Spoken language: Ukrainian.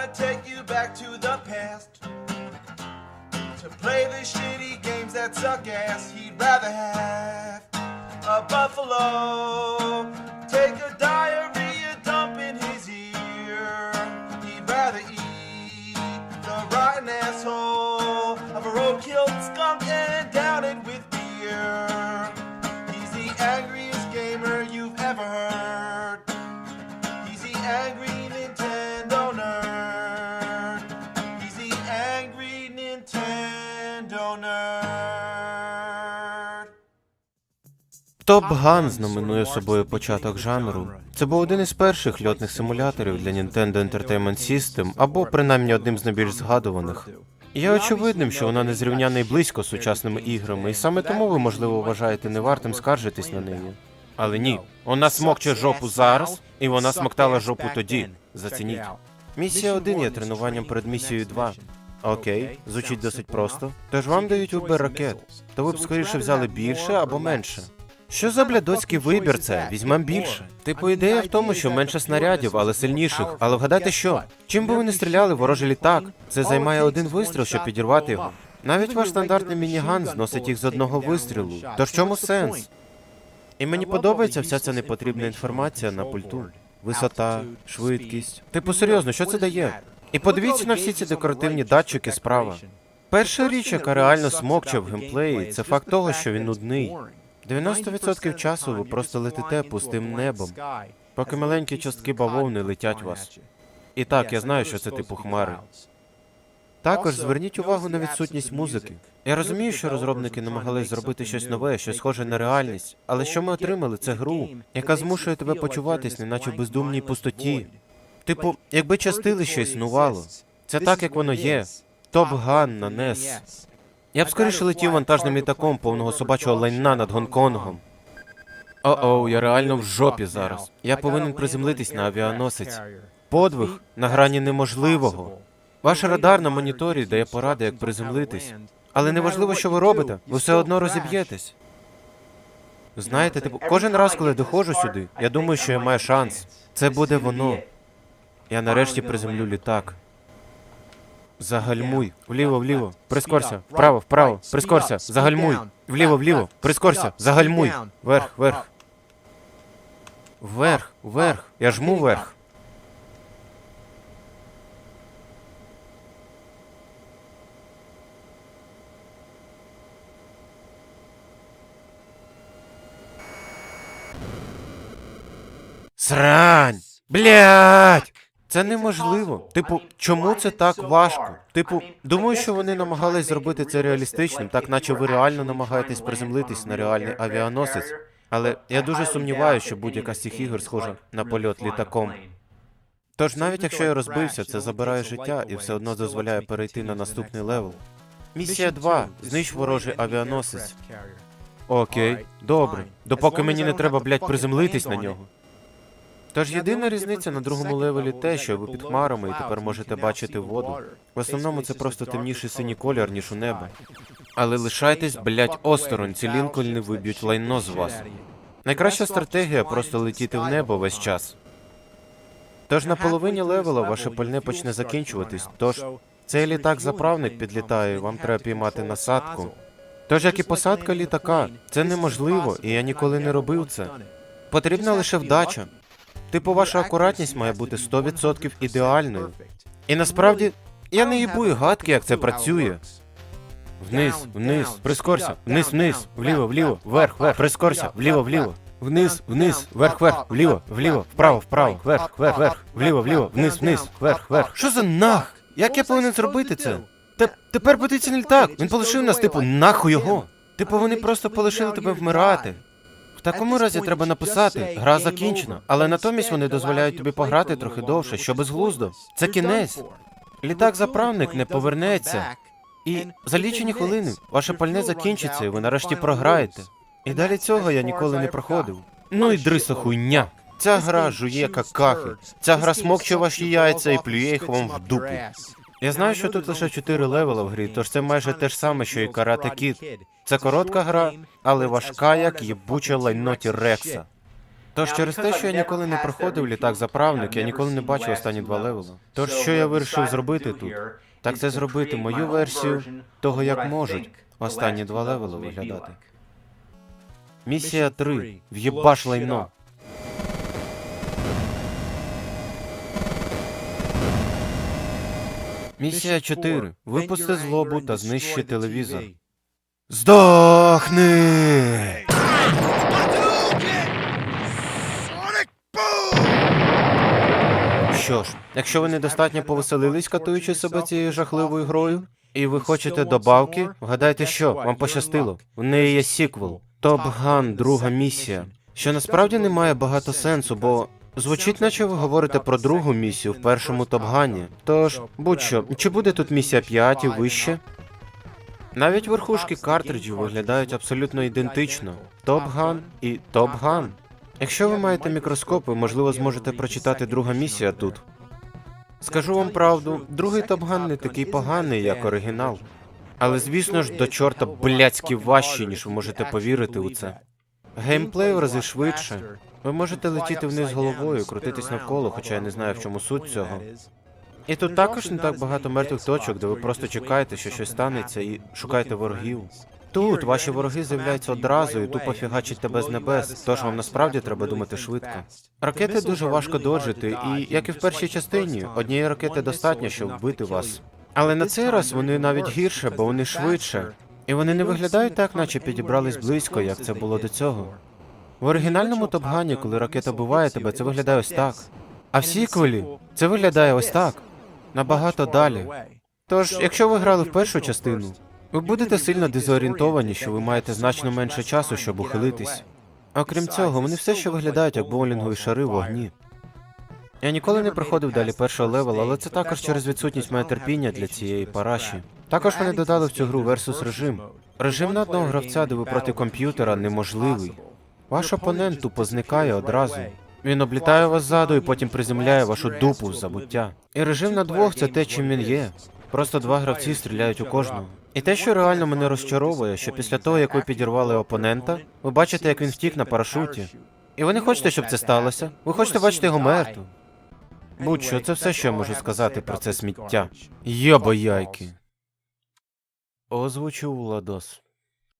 gonna take you back to the past. To play the shitty games that suck ass, he'd rather have a buffalo. Take a diarrhea dump in his ear. He'd rather eat the rotten asshole of a road-killed skunk and down it with beer. He's the angriest gamer you've ever heard. He's the angry Топ Ган знаменує собою початок жанру. Це був один із перших льотних симуляторів для Nintendo Entertainment System, або принаймні одним з найбільш згадуваних. Є очевидним, що вона не зрівняна й близько з сучасними іграми, і саме тому ви, можливо, вважаєте не вартим скаржитись на неї. Але ні, вона смокче жопу зараз, і вона смоктала жопу тоді. Зацініть. Місія 1 є тренуванням перед місією 2. Окей, звучить досить просто. Тож вам дають вибір ракет. То ви б скоріше взяли більше або менше. Що за блядоцький вибір це? Візьмем більше. Типу, ідея в тому, що менше снарядів, але сильніших. Але вгадайте що? Чим би ви не стріляли, ворожий літак? Це займає один вистріл, щоб підірвати його. Навіть ваш стандартний мініган зносить їх з одного вистрілу. То в чому сенс? І мені подобається вся ця непотрібна інформація на пульту. Висота, швидкість. Типу, серйозно, що це дає? І подивіться на всі ці декоративні датчики справа. Перша річ, яка реально смокче в геймплеї, це факт того, що він нудний. 90% часу ви просто летите пустим небом, поки маленькі частки бавовни летять вас. І так, я знаю, що це типу хмари. Також зверніть увагу на відсутність музики. Я розумію, що розробники намагались зробити щось нове, щось схоже на реальність, але що ми отримали, це гру, яка змушує тебе почуватись, неначе в бездумній пустоті. Типу, якби частилище існувало. Це так, як воно є. Топ Ган на NES. Я б скоріше летів вантажним літаком повного собачого лайна над Гонконгом. О-оу, я реально в жопі зараз. Я повинен приземлитись на авіаносець. Подвиг на грані неможливого. Ваш радар на моніторі дає поради, як приземлитись. Але неважливо, що ви робите, ви все одно розіб'єтесь. Знаєте, типу, кожен раз, коли доходжу сюди, я думаю, що я маю шанс. Це буде воно. Я нарешті приземлю літак. Загальмуй. Вліво, вліво. Прискорся. Вправо, вправо. Прискорся. Загальмуй. Вліво, вліво. Прискорся. Загальмуй. Вверх, вверх. Вверх, вверх. Я жму вверх. Срань! Блять! Це неможливо. Типу, чому це так важко? Типу, думаю, що вони намагались зробити це реалістичним, так наче ви реально намагаєтесь приземлитись на реальний авіаносець. Але я дуже сумніваюся, що будь-яка з цих ігор схожа на польот літаком. Тож навіть якщо я розбився, це забирає життя і все одно дозволяє перейти на наступний левел. Місія 2. Знищ ворожий авіаносець. Окей, добре. Допоки мені не треба, блядь, приземлитись на нього. Тож єдина різниця на другому левелі те, що ви під хмарами і тепер можете бачити воду. В основному це просто темніший синій колір, ніж у неба. Але лишайтесь, блять, осторонь, ці лінкольни виб'ють лайно з вас. Найкраща стратегія просто летіти в небо весь час. Тож на половині левела ваше пальне почне закінчуватись, тож цей літак-заправник підлітає, вам треба піймати насадку. Тож як і посадка літака, це неможливо, і я ніколи не робив це. Потрібна лише вдача. Типу, ваша акуратність має бути 100% ідеальною. І насправді, я не їбую гадки, як це працює. Вниз, вниз, прискорся, вниз, вниз, вліво, вліво, вверх, вверх, прискорся, вліво, вліво. Вниз, вниз, вверх, вверх, вліво, вліво, вправо, вправо, вверх, вверх, вверх, вліво, вліво, вниз, вниз, вверх, вверх. Що за нах? Як я повинен зробити це? Те, тепер подивіться на літак. Він полишив нас, типу, нахуй його. Типу, вони просто полишили тебе вмирати. В такому разі треба написати, гра закінчена, але натомість вони дозволяють тобі пограти трохи довше, що безглуздо. Це кінець. Літак-заправник не повернеться. І за лічені хвилини ваше пальне закінчиться, і ви нарешті програєте. І далі цього я ніколи не проходив. Ну і дриса хуйня. Ця гра жує какахи. Ця гра смокче ваші яйця і плює їх вам в дупу. Я знаю, що тут лише 4 левела в грі, тож це майже те ж саме, що і Karate Kid. Це коротка гра, але важка, як єбуче лайно Рекса. Тож через те, що я ніколи не проходив літак заправник, я ніколи не бачив останні два левела. Тож що я вирішив зробити тут? Так це зробити мою версію того, як можуть останні два левели виглядати. Місія 3. В'єбаш лайно. Місія 4. Випусти злобу та знищи телевізор. Здохни! Що ж, якщо ви недостатньо повеселились, катуючи себе цією жахливою грою, і ви хочете добавки, вгадайте що, вам пощастило. У неї є сіквел Топ Ган, друга місія. Що насправді не має багато сенсу, бо звучить, наче ви говорите про другу місію в першому Топгані. Тож, будь-що, чи буде тут місія 5 і вище? Навіть верхушки картриджів виглядають абсолютно ідентично. Топ-ган і Топ-ган. Якщо ви маєте мікроскоп, ви, можливо, зможете прочитати друга місія тут. Скажу вам правду, другий Топ-ган не такий поганий, як оригінал. Але звісно ж, до чорта блядськи важчі, ніж ви можете повірити у це. Геймплей в рази швидше. Ви можете летіти вниз головою, крутитись навколо, хоча я не знаю, в чому суть цього. І тут також не так багато мертвих точок, де ви просто чекаєте, що щось станеться, і шукаєте ворогів. Тут ваші вороги з'являються одразу і тупо фігачать тебе з небес, тож вам насправді треба думати швидко. Ракети дуже важко доджити, і як і в першій частині, однієї ракети достатньо, щоб вбити вас. Але на цей раз вони навіть гірше, бо вони швидше. І вони не виглядають так, наче підібрались близько, як це було до цього. В оригінальному Топгані, коли ракета буває тебе, це виглядає ось так. А в сіквелі це виглядає ось так. Набагато далі. Тож, якщо ви грали в першу частину, ви будете сильно дезорієнтовані, що ви маєте значно менше часу, щоб ухилитись. Окрім цього, вони все ще виглядають як боулінгові шари в вогні. Я ніколи не проходив далі першого левела, але це також через відсутність моє терпіння для цієї параші. Також вони додали в цю гру версус режим. Режим на одного гравця, де ви проти комп'ютера, неможливий. Ваш опонент тупо зникає одразу. Він облітає вас ззаду і потім приземляє вашу дупу в забуття. І режим на двох це те, чим він є. Просто два гравці стріляють у кожного. І те, що реально мене розчаровує, що після того, як ви підірвали опонента, ви бачите, як він втік на парашуті. І ви не хочете, щоб це сталося. Ви хочете бачити його мертвим. Будь-що, це все, що я можу сказати про це сміття. Йобо яйки. Озвучив Владос.